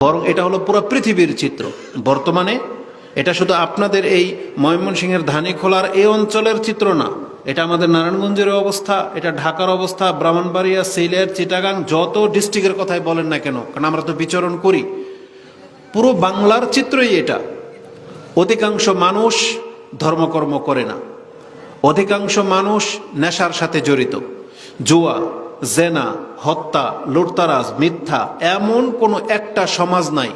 বরং এটা হলো পুরো পৃথিবীর চিত্র। বর্তমানে এটা শুধু আপনাদের এই ময়মনসিংহের ধানি খোলার এই অঞ্চলের চিত্র না, এটা আমাদের নারায়ণগঞ্জের অবস্থা, এটা ঢাকার অবস্থা, ব্রাহ্মণবাড়িয়া, সিলেট, চিটাগাং, যত ডিস্ট্রিক্টের কথাই বলেন না কেন, কারণ আমরা তো বিচরণ করি। পুরো বাংলার চিত্রই এটা। অধিকাংশ মানুষ ধর্মকর্ম করে না। অধিকাংশ মানুষ নেশার সাথে জড়িত। জুয়া জেনা, হত্যা, লুটতারাজ, মিথ্যা এমন কোনো একটা সমাজ নাই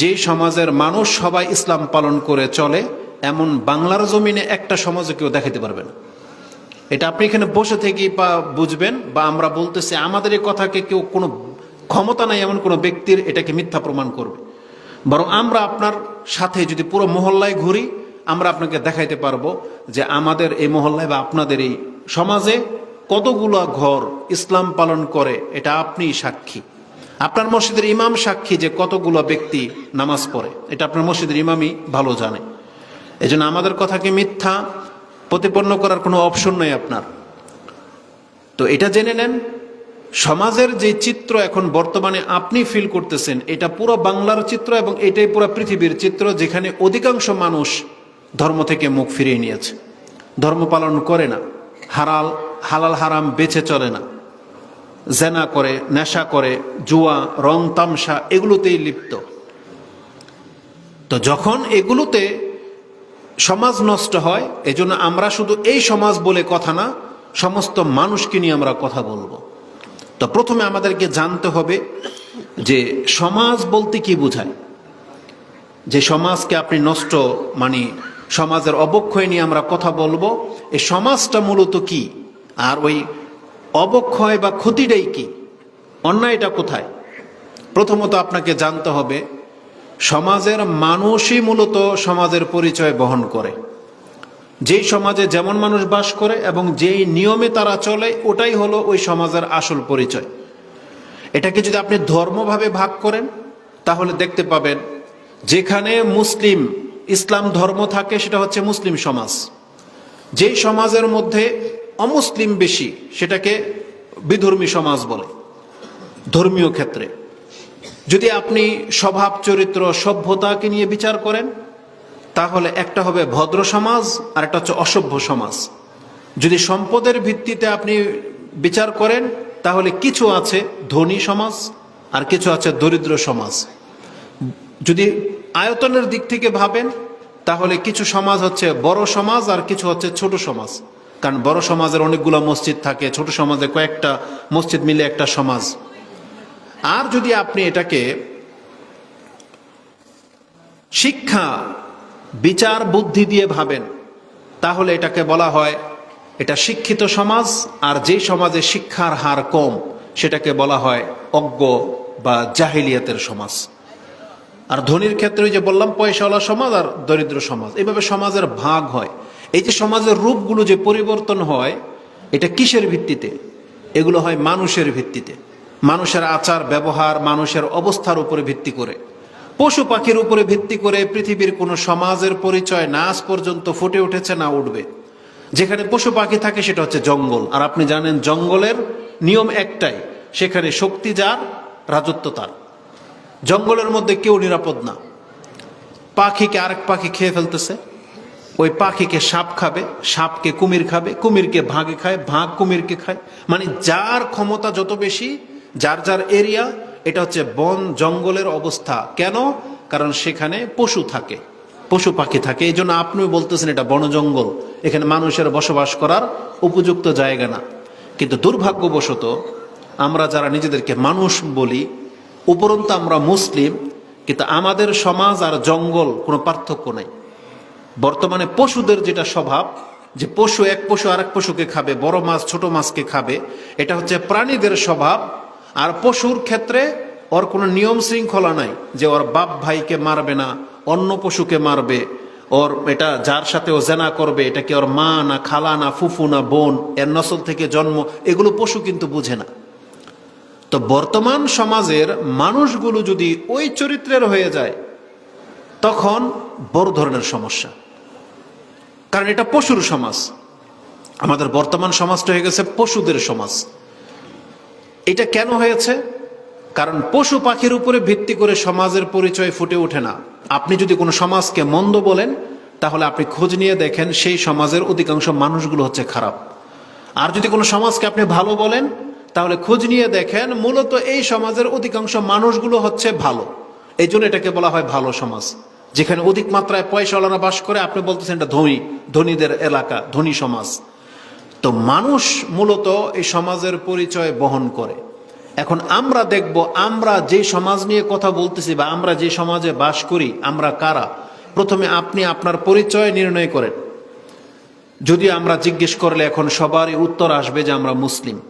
যে সমাজের মানুষ সবাই ইসলাম পালন করে চলে, এমন বাংলার জমিনে একটা সমাজে কেউ দেখাতে পারবে না। এটা আপনি এখানে বসে থেকেই বা বুঝবেন বা আমরা বলতেছি, আমাদের এই কথাকে কেউ কোনো ক্ষমতা নাই এমন কোনো ব্যক্তির এটাকে মিথ্যা প্রমাণ করবে। বরং আমরা আপনার সাথে যদি পুরো মহল্লায় ঘুরি, আমরা আপনাকে দেখাইতে পারব যে আমাদের এই মহল্লায় বা আপনাদের এই সমাজে কতগুলো ঘর ইসলাম পালন করে, এটা আপনি সাক্ষী। আপনার মসজিদের ইমাম সাক্ষী যে কতগুলো ব্যক্তি নামাজ পড়ে, এটা আপনার মসজিদের ইমামই ভালো জানে। এজন্য আমাদের কথাকে মিথ্যা, প্রতিপন্ন করার কোনো অপশন নেই আপনার। তো এটা জেনে নেন, সমাজের যে চিত্র এখন বর্তমানে আপনি ফিল করতেছেন, এটা পুরো বাংলার চিত্র এবং এটাই পুরো পৃথিবীর চিত্র যেখানে অধিকাংশ মানুষ ধর্ম থেকে মুখ ফিরিয়ে নিয়েছে। ধর্ম পালন করে না, হারাল হালাল হারাম বেছে চলে না। জেনা করে, নেশা করে, জুয়া, রং তামসা এগুলোতেই লিপ্ত। তো যখন এগুলোতে সমাজ নষ্ট হয়, এজন্য আমরা শুধু এই সমাজ বলে কথা না, সমস্ত মানুষকে নিয়ে আমরা কথা বলব। তো প্রথমে আমাদেরকে জানতে হবে যে সমাজ বলতে কি বোঝায়? যে সমাজকে আপনি নষ্ট মানে সমাজের অবক্ষয় নিয়ে আমরা কথা বলব, এই সমাজটা মূলত কি? আর ওই অবক্ষয় বা ক্ষতিটাই কি? অন্যায়টা কোথায়? প্রথমত আপনাকে জানতে হবে, সমাজের মানুষই মূলত সমাজের পরিচয় বহন করে। যেই সমাজে যেমন মানুষ বাস করে এবং যেই নিয়মে তারা চলে, ওটাই হলো ওই সমাজের আসল পরিচয়। এটাকে যদি আপনি ধর্মভাবে ভাগ করেন, তাহলে দেখতে পাবেন, যেখানে মুসলিম, ইসলাম ধর্ম থাকে, সেটা হচ্ছে মুসলিম সমাজ। যেই সমাজের মধ্যে অমুসলিম বেশি সেটাকে বিধর্মী সমাজ বলে, ধর্মীয় ক্ষেত্রে। যদি আপনি স্বভাব, চরিত্র, সভ্যতাকে নিয়ে বিচার করেন, তাহলে একটা হবে ভদ্র সমাজ আর একটা হচ্ছে অসভ্য সমাজ। যদি সম্পদের ভিত্তিতে আপনি বিচার করেন, তাহলে কিছু আছে ধনী সমাজ আর কিছু আছে দরিদ্র সমাজ। যদি আয়তনের দিক থেকে ভাবেন, তাহলে কিছু সমাজ হচ্ছে বড় সমাজ আর কিছু হচ্ছে ছোট সমাজ। কারণ বড় সমাজের অনেকগুলো মসজিদ থাকে, ছোট সমাজে কয়েকটা মসজিদ মিলে একটা সমাজ। আর যদি আপনি এটাকে শিক্ষা, বিচার, বুদ্ধি দিয়ে ভাবেন, তাহলে এটাকে বলা হয় এটা শিক্ষিত সমাজ, আর যে সমাজে শিক্ষার হার কম, সেটাকে বলা হয় অজ্ঞ বা জাহিলিয়াতের সমাজ। আর ধনীর ক্ষেত্রে যে বললাম, পয়সাওয়ালা সমাজ আর দরিদ্র সমাজ, এভাবে সমাজের ভাগ হয়। এই যে সমাজের রূপগুলো যে পরিবর্তন হয়, এটা কিসের ভিত্তিতে? এগুলো হয় মানুষের ভিত্তিতে। মানুষের আচার, ব্যবহার, মানুষের অবস্থার উপরে ভিত্তি করে। পশু পাখির উপরে ভিত্তি করে পৃথিবীর কোনো সমাজের পরিচয় না আজ পর্যন্ত ফুটে উঠেছে না উঠবে। যেখানে পশু পাখি থাকে সেটা হচ্ছে জঙ্গল। আর আপনি জানেন জঙ্গলের নিয়ম একটাই, সেখানে শক্তি যার, রাজত্ব তার। জঙ্গলের মধ্যে কেউ নিরাপদ না। পাখিকে আরেক পাখি খেয়ে ফেলতেছে। ওই পাখিকে সাপ খাবে, সাপকে কুমির খাবে, কুমিরকে ভাগে খায়, ভাগ কুমিরকে খায়। মানে যার ক্ষমতা যত বেশি, যার যার এরিয়া, এটা হচ্ছে বন জঙ্গলের অবস্থা। কেন? কারণ সেখানে পশু থাকে, পশু পাখি থাকে। এই জন্য আপনিও বলতেছেন এটা বন জঙ্গল। এখানে মানুষের বসবাস করার উপযুক্ত জায়গা না। কিন্তু দুর্ভাগ্যবশত আমরা যারা নিজেদেরকে মানুষ বলি, উপরন্তু আমরা মুসলিম, কিন্তু আমাদের সমাজ আর জঙ্গল কোনো পার্থক্য নেই। বর্তমানে পশুদের যেটা স্বভাব, যে পশু এক পশু আর এক পশুকে খাবে, বড় মাছ ছোট মাছকে খাবে, এটা হচ্ছে প্রাণীদের স্বভাব। আর পশুর ক্ষেত্রে ওর কোনো নিয়ম শৃঙ্খলা নাই যে ওর বাপ ভাইকে মারবে না, অন্য পশুকে মারবে। ওর এটা যার সাথে ও জেনা করবে, এটা কি ওর মা না খালা না ফুফু না বোন, এর নসল থেকে জন্ম, এগুলো পশু কিন্তু বুঝে না। তো বর্তমান সমাজের মানুষগুলো যদি ওই চরিত্রের হয়ে যায়, তখন বড় ধরনের সমস্যা। কারণ এটা পশুর সমাজ। আমাদের বর্তমান সমাজটা হয়ে গেছে পশুদের সমাজ। এটা কেন হয়েছে? কারণ পশু পাখির উপরে ভিত্তি করে সমাজের পরিচয় ফুটে ওঠে না। আপনি যদি কোনো সমাজকে মন্দ বলেন, তাহলে আপনি খোঁজ নিয়ে দেখেন সেই সমাজের অধিকাংশ মানুষগুলো হচ্ছে খারাপ। আর যদি কোনো সমাজকে আপনি ভালো বলেন, তাহলে খোঁজ নিয়ে দেখেন মূলত এই সমাজের অধিকাংশ মানুষগুলো হচ্ছে ভালো। এই জন্য এটাকে বলা হয় ভালো সমাজ। যেখানে অধিক মাত্রায় পয়সাওয়ালারা বাস করে, আপনি বলতেছেন এটা ধনী, ধনীদের এলাকা, ধনী সমাজ। তো মানুষ মূলত এই সমাজের পরিচয় বহন করে। এখন আমরা দেখব, আমরা যে সমাজ নিয়ে কথা বলতেছি বা আমরা যে সমাজে বাস করি, আমরা কারা? প্রথমে আপনি আপনার পরিচয় নির্ণয় করেন। যদি আমরা জিজ্ঞেস করলে এখন সবারই উত্তর আসবে যে আমরা মুসলিম।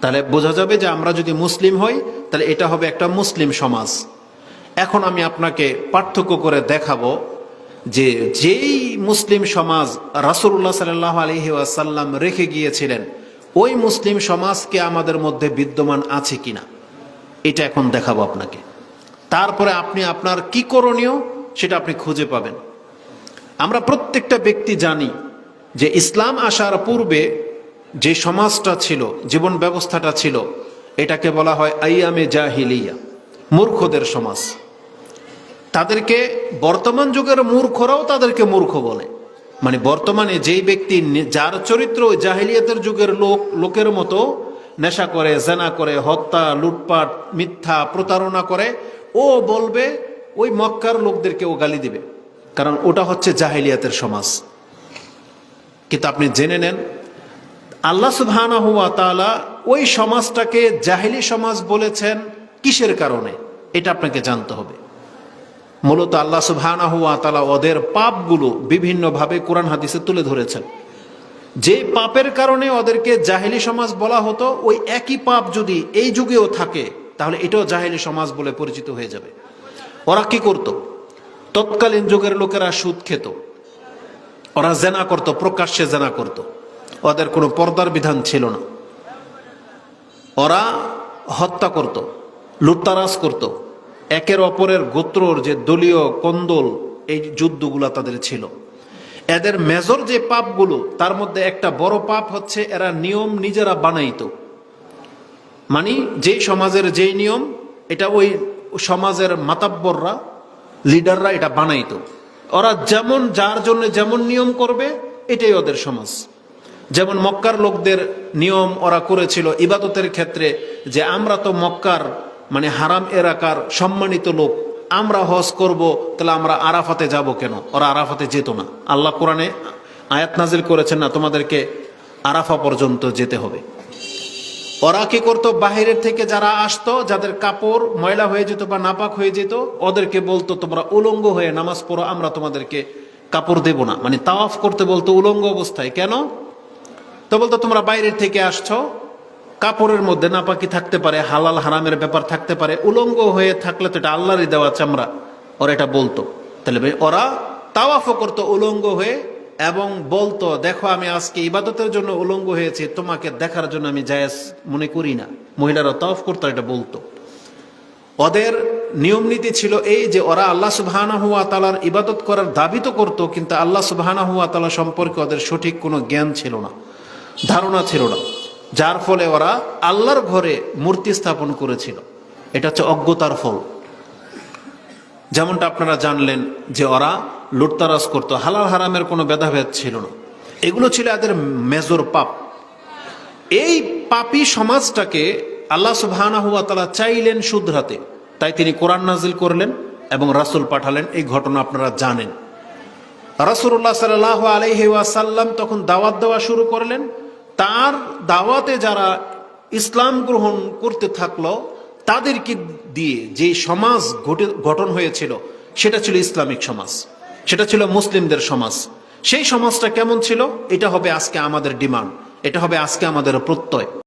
তাহলে বোঝা যাবে যে আমরা যদি মুসলিম হই, তাহলে এটা হবে একটা মুসলিম সমাজ। এখন আমি আপনাকে পার্থক্য করে দেখাবো যে যেই মুসলিম সমাজ রাসুল্লাহ সাল্লাহ আলহি আসাল্লাম রেখে গিয়েছিলেন, ওই মুসলিম সমাজকে আমাদের মধ্যে বিদ্যমান আছে কিনা, এটা এখন দেখাবো আপনাকে। তারপরে আপনি আপনার কি করণীয় সেটা আপনি খুঁজে পাবেন। আমরা প্রত্যেকটা ব্যক্তি জানি যে ইসলাম আসার পূর্বে যে সমাজটা ছিল, জীবন ব্যবস্থাটা ছিল, এটাকে বলা হয় আইয়ামে জাহিলিয়া, মূর্খদের সমাজ। তাদেরকে বর্তমান যুগের মূর্খরাও তাদেরকে মূর্খ বলে। মানে বর্তমানে যেই ব্যক্তি যার চরিত্র জাহিলিয়াতের যুগের লোক লোকের মতো নেশা করে, জেনা করে, হত্যা, লুটপাট, মিথ্যা প্রতারণা করে, ও বলবে, ওই মক্কার লোকদেরকে ও গালি দিবে। কারণ ওটা হচ্ছে জাহিলিয়াতের সমাজ। কিন্তু আপনি জেনে নেন, আল্লাহ সুবহানা হুয়া ওই সমাজটাকে জাহিলি সমাজ বলেছেন কিসের কারণে? এটা আপনাকে জানতে হবে। মূলত আল্লাহ সুবহানা হুয়া তাআলা ওদের পাপগুলো বিভিন্নভাবে কোরআন হাদিসে তুলে ধরেছেন। যে পাপের কারণে ওদেরকে জাহেলি সমাজ বলা হতো, ওই একই পাপ যদি এই যুগেও থাকে, তাহলে এটাও জাহেলি সমাজ বলে পরিচিত হয়ে যাবে। ওরা কি করত? তৎকালীন যুগের লোকেরা সুদ খেত। ওরা জেনা করত, প্রকাশ্যে জেনা করত। ওদের কোনো পর্দার বিধান ছিল না। ওরা হত্যা করত, লুটতারাজ করত। একের অপরের গোত্রর যে দলীয় কন্দল, এই যুদ্ধগুলা তাদের ছিল। এদের মেজর যে পাপগুলো, তার মধ্যে একটা বড় পাপ হচ্ছে এরা নিয়ম নিজেরা বানাইতো। মানে যেই সমাজের যেই নিয়ম, এটা ওই সমাজের মাতাব্বররা লিডাররা এটা বানাইতো। ওরা যেমন যার জন্য যেমন নিয়ম করবে, এটাই ওদের সমাজ। যেমন মক্কার লোকদের নিয়ম ওরা করেছিল ইবাদতের ক্ষেত্রে, যে আমরা তো মক্কার মানে হারাম এলাকার সম্মানিত লোক, আমরা হজ করব, তাহলে আমরা আরাফাতে যাব কেন? ওরা আরাফাতে যেত না। আল্লাহ কোরআনে আয়াত নাজিল করেছেন না, তোমাদেরকে আরাফা পর্যন্ত যেতে হবে। ওরা কি করতো? বাহিরের থেকে যারা আসতো, যাদের কাপড় ময়লা হয়ে যেত বা নাপাক হয়ে যেত, ওদেরকে বলতো, তোমরা উলঙ্গ হয়ে নামাজ পড়ো, আমরা তোমাদেরকে কাপড় দেব না। মানে তাওয়াফ করতে বলতো উলঙ্গ অবস্থায়। কেন? তো বলতো, তোমরা বাইরের থেকে আসছো কাপড়ের মধ্যে নাপাকি থাকতে পারে, হালাল হারামের ব্যাপার থাকতে পারে, উলঙ্গ হয়ে থাকলে তো এটা আল্লাহরই দেওয়া চামড়া ওরা এটা বলতো। তাহলে ওরা তাওয়াফও করতো উলঙ্গ হয়ে এবং বলতো, দেখো আমি আজকে ইবাদতের জন্য উলঙ্গ হয়েছি, তোমাকে দেখার জন্য আমি জায়েজ মনে করি না। মহিলারা তাওয়াফ করতো এটা বলতো। ওদের নিয়ম নীতি ছিল এই যে ওরা আল্লাহ সুবহানা হুয়া তালার ইবাদত করার দাবি তো করতো, কিন্তু আল্লাহ সুবহানা হুয়া তালা সম্পর্কে ওদের সঠিক কোনো জ্ঞান ছিল না, ধারণা ছিল না। যার ফলে ওরা আল্লাহর ঘরে মূর্তি স্থাপন করেছিল। এটা হচ্ছে অজ্ঞতার ফল। যেমনটা আপনারা জানলেন যে ওরা লুটতারাজ করতো। হালাল হারামের কোনো ভেদাভেদ ছিল না। এগুলো ছিল এদের মেজর পাপ। এই পাপী সমাজটাকে আল্লাহ সুবহানা তালা চাইলেন শুধরাতে। তাই তিনি কোরআন নাজিল করলেন এবং রাসূল পাঠালেন। এই ঘটনা আপনারা জানেন। রাসূলুল্লাহ সাল্লাহ আলাইহি ওয়াসাল্লাম তখন দাওয়াত দেওয়া শুরু করলেন। তার দাওয়াতে যারা ইসলাম গ্রহণ করতে থাকল, তাদেরকে দিয়ে যে সমাজ গঠে- গঠন হয়েছিল, সেটা ছিল ইসলামিক সমাজ, সেটা ছিল মুসলিমদের সমাজ। সেই সমাজটা কেমন ছিল? এটা হবে আজকে আমাদের ডিমান্ড, এটা হবে আজকে আমাদের প্রত্যয়।